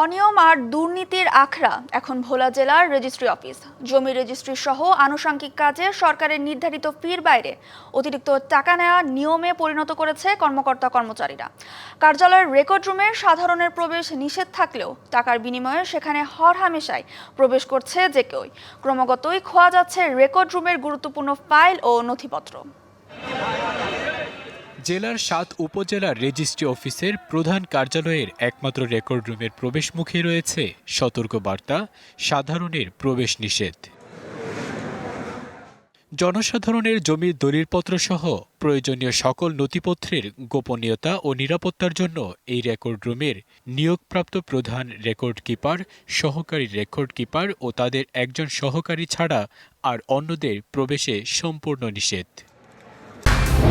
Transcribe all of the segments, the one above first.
অনিয়ম আর দুর্নীতির আখড়া এখন ভোলা জেলার রেজিস্ট্রি অফিস। জমি রেজিস্ট্রি সহ আনুষঙ্গিক কাজে সরকারের নির্ধারিত ফির বাইরে। অতিরিক্ত টাকা নেওয়া নিয়মে পরিণত করেছে কর্মকর্তা কর্মচারীরা। কার্যালয়ের রেকর্ড রুমে সাধারণের প্রবেশ নিষেধ থাকলেও টাকার বিনিময়ে সেখানে হর হামেশায় প্রবেশ করছে যে কেউই। ক্রমাগতই খোয়া যাচ্ছে রেকর্ড রুমের গুরুত্বপূর্ণ ফাইল ও নথিপত্র। জেলার সাত উপজেলার রেজিস্ট্রি অফিসের প্রধান কার্যালয়ের একমাত্র রেকর্ড রুমের প্রবেশমুখে রয়েছে সতর্কবার্তা, সাধারণের প্রবেশ নিষেধ জনসাধারণের জমির দলিলপত্র সহ প্রয়োজনীয় সকল নথিপত্রের গোপনীয়তা ও নিরাপত্তার জন্য এই রেকর্ড রুমের নিয়োগপ্রাপ্ত প্রধান রেকর্ড কিপার, সহকারী রেকর্ড কিপার ও তাদের একজন সহকারী ছাড়া আর অন্যদের প্রবেশে সম্পূর্ণ নিষেধ।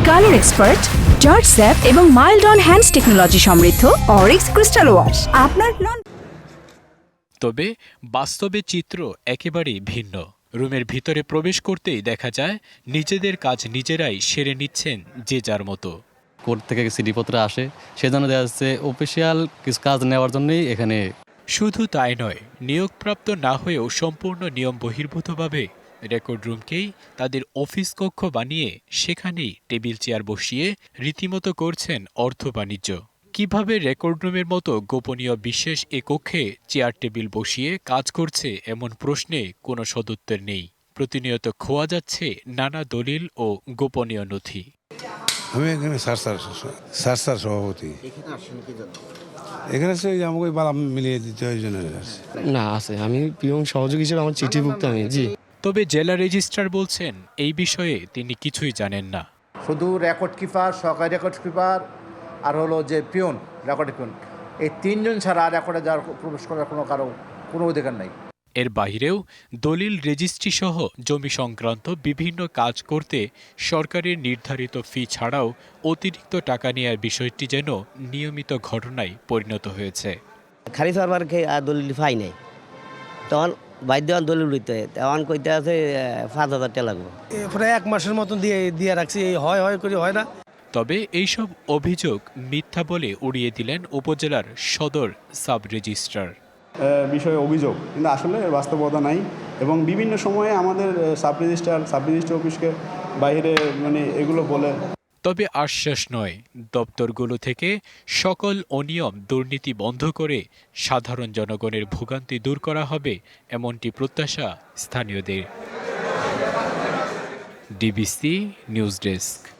কালার এক্সপার্ট জর্জ স্যাপ এবং মাইল্ড অন হ্যান্ডস টেকনোলজি সমৃদ্ধ অরিক্স ক্রিস্টাল ওয়াশ। আপনার লন তবে বাস্তবে চিত্র একেবারেই ভিন্ন। রুমের ভিতরে প্রবেশ করতেই দেখা যায় নিজেদের কাজ নিজেরাই সেরে নিচ্ছেন যে যার মতো। কোর্ট থেকে সিডিপত্র আসে? সেজন্য দেখা যাচ্ছে অফিসিয়াল কিছু কাজ নেওয়ার জন্যই এখানে শুধু তাই নয় নিয়োগপ্রাপ্ত না হয়েও সম্পূর্ণ নিয়ম বহির্ভূতভাবে রেকর্ড রুমকেই তাদের অফিস কক্ষ বানিয়ে সেখানেই টেবিল চেয়ার বসিয়ে রীতিমতো করছেন অর্থ বাণিজ্য। কীভাবে রেকর্ড রুমের মতো গোপনীয় বিশেষ এ কক্ষে চেয়ার টেবিল বসিয়ে কাজ করছে এমন প্রশ্নে কোনো সদুত্তর নেই। প্রতিনিয়ত খোয়া যাচ্ছে নানা দলিল ও গোপনীয় নথি। আমি এখানে সারসার সারসার সভাপতি। এখানে সে আমাকে বালা মিলিয়ে দিতে হয় জন্য না আছে। আমি পিয়ন সহযোগী হিসেবে আমার চিঠিভুক্ত আমি জি। তবে জেলা রেজিস্ট্রার বলছেন এই বিষয়ে তিনি কিছুই জানেন না। শুধু রেকর্ড কিপার সহকারী রেকর্ড কিপার আর হলো যে পিয়ন রেকর্ড পিয়ন এই তিনজন ছাড়া রেকর্ডে যাওয়ার প্রবেশ করার কোনো কারও কোনো অধিকার নাই। এর বাইরেও দলিল রেজিস্ট্রি সহ জমি সংক্রান্ত বিভিন্ন কাজ করতে সরকারের নির্ধারিত ফি ছাড়াও অতিরিক্ত টাকা নেওয়ার বিষয়টি যেন নিয়মিত ঘটনায় পরিণত হয়েছে। খালি সরবার খেয়ে আর দলিল পাই নাই। তখন বাধ্য দলিল লইতে তখন কইতে আছে পাঁচ হাজার টাকা লাগবে। প্রায় এক মাসের মতন দিয়ে দিয়ে রাখছি এই হয় হয় করে হয় না। তবে এইসব অভিযোগ মিথ্যা বলে উড়িয়ে দিলেন উপজেলার সদর সাব রেজিস্ট্রার বিষয়ে অভিযোগ। কিন্তু আসলে বাস্তবতা নাই। এবং বিভিন্ন সময়ে আমাদের সাব রেজিস্ট্রার সাব রেজিস্ট্রার অফিসকে বাইরে মানে এগুলো বলে তবে আশ্বাস নয়, দপ্তরগুলো থেকে সকল অনিয়ম দুর্নীতি বন্ধ করে সাধারণ জনগণের ভোগান্তি দূর করা হবে, এমনটি প্রত্যাশা স্থানীয়দের। DBC news desk.